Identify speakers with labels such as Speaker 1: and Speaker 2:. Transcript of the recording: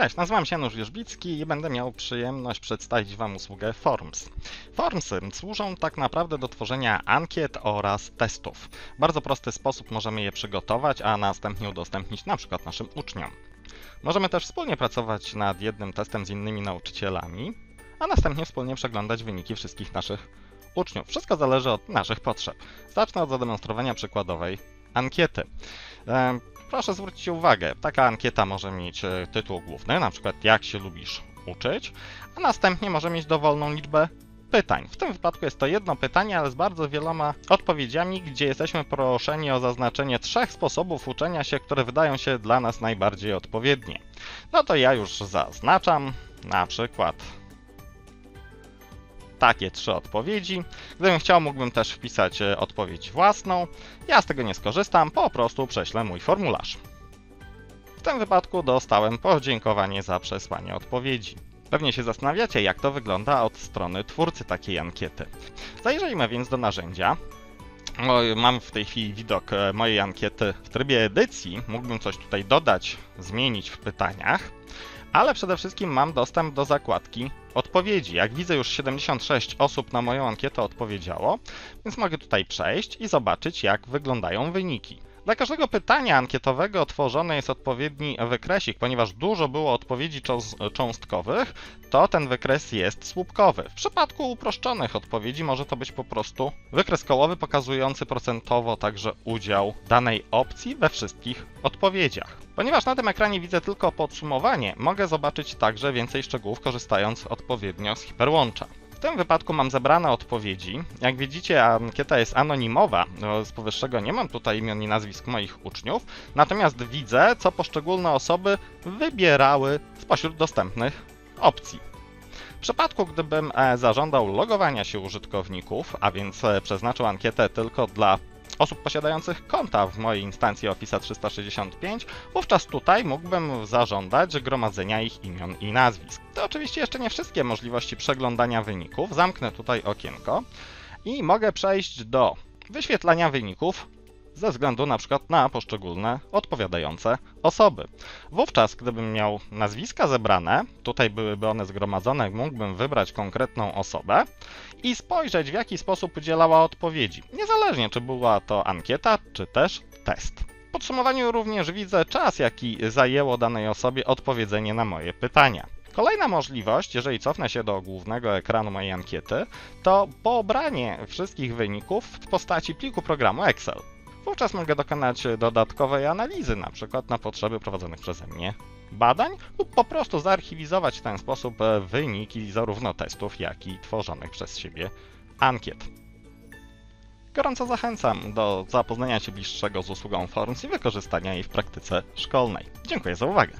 Speaker 1: Cześć, nazywam się Janusz Wierzbicki i będę miał przyjemność przedstawić Wam usługę Forms. Formsy służą tak naprawdę do tworzenia ankiet oraz testów. W bardzo prosty sposób możemy je przygotować, a następnie udostępnić na przykład naszym uczniom. Możemy też wspólnie pracować nad jednym testem z innymi nauczycielami, a następnie wspólnie przeglądać wyniki wszystkich naszych uczniów. Wszystko zależy od naszych potrzeb. Zacznę od zademonstrowania przykładowej ankiety. Proszę zwrócić uwagę, taka ankieta może mieć e, tytuł główny, na przykład jak się lubisz uczyć, a następnie może mieć dowolną liczbę pytań. W tym wypadku jest to jedno pytanie, ale z bardzo wieloma odpowiedziami, gdzie jesteśmy proszeni o zaznaczenie trzech sposobów uczenia się, które wydają się dla nas najbardziej odpowiednie. No to ja już zaznaczam, na przykład takie trzy odpowiedzi. Gdybym chciał, mógłbym też wpisać e, odpowiedź własną. Ja z tego nie skorzystam, po prostu prześlę mój formularz. W tym wypadku dostałem podziękowanie za przesłanie odpowiedzi. Pewnie się zastanawiacie, jak to wygląda od strony twórcy takiej ankiety. Zajrzyjmy więc do narzędzia. Mam w tej chwili widok e, mojej ankiety w trybie edycji. Mógłbym coś tutaj dodać, zmienić w pytaniach, ale przede wszystkim mam dostęp do zakładki odpowiedzi. Jak widzę, już 76 osób na moją ankietę odpowiedziało, więc mogę tutaj przejść i zobaczyć, jak wyglądają wyniki. Dla każdego pytania ankietowego tworzony jest odpowiedni wykresik, ponieważ dużo było odpowiedzi cząs- cząstkowych, to ten wykres jest słupkowy. W przypadku uproszczonych odpowiedzi może to być po prostu wykres kołowy pokazujący procentowo także udział danej opcji we wszystkich odpowiedziach. Ponieważ na tym ekranie widzę tylko podsumowanie, mogę zobaczyć także więcej szczegółów korzystając odpowiednio z hiperłącza. Tym wypadku mam zebrane odpowiedzi. Jak widzicie, ankieta jest anonimowa. No, Z powyższego nie mam tutaj imion i nazwisk moich uczniów, natomiast widzę, co poszczególne osoby wybierały spośród dostępnych opcji. W przypadku, gdybym e, zażądał logowania się użytkowników, a więc e, przeznaczył ankietę tylko dla osób posiadających konta w mojej instancji Office 365, wówczas tutaj mógłbym zażądać gromadzenia ich imion i nazwisk. To oczywiście jeszcze nie wszystkie możliwości przeglądania wyników. Zamknę tutaj okienko i mogę przejść do wyświetlania wyników ze względu na przykład na poszczególne odpowiadające osoby. Wówczas, gdybym miał nazwiska zebrane, tutaj byłyby one zgromadzone, mógłbym wybrać konkretną osobę i spojrzeć, w jaki sposób udzielała odpowiedzi, niezależnie czy była to ankieta, czy też test. W podsumowaniu również widzę czas, jaki zajęło danej osobie odpowiedzenie na moje pytania. Kolejna możliwość, jeżeli cofnę się do głównego ekranu mojej ankiety, to pobranie wszystkich wyników w postaci pliku programu Excel. Wówczas mogę dokonać dodatkowej analizy, na przykład na potrzeby prowadzonych przeze mnie badań, lub po prostu zarchiwizować w ten sposób e, wyniki zarówno testów, jak i tworzonych przez siebie ankiet. Gorąco zachęcam do zapoznania się bliższego z usługą Forms i wykorzystania jej w praktyce szkolnej. Dziękuję za uwagę.